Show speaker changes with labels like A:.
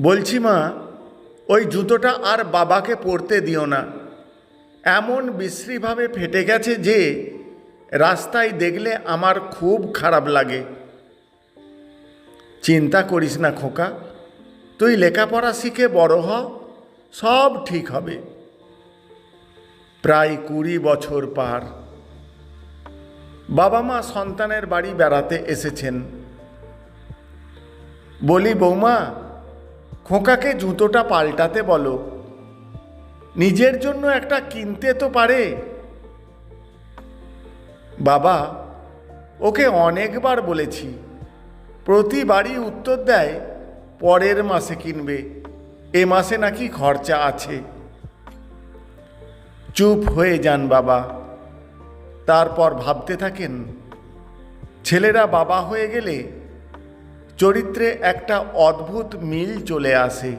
A: বলছি মা, ওই জুতোটা আর বাবাকে পরতে দিও না। এমন বিশ্রীভাবে ফেটে গেছে যে রাস্তায় দেখলে আমার খুব খারাপ লাগে। চিন্তা করিস না খোকা, তুই লেখাপড়া শিখে বড় হ, সব ঠিক হবে। প্রায় কুড়ি বছর পার। বাবা মা সন্তানের বাড়ি বেড়াতে এসেছেন। বলি, বৌমা খোকাকে জুতোটা পাল্টাতে বলো। নিজের জন্য একটা কিনতে তো পারে। বাবা, ওকে অনেকবার বলেছি, প্রতিবারই উত্তর দেয়, পরের মাসে কিনবে, এ মাসে নাকি খরচা আছে। চুপ হয়ে যান বাবা। তারপর ভাবতে থাকেন, ছেলেরা বাবা হয়ে গেলে চরিত্রে একটা অদ্ভুত মিল চলে আসে।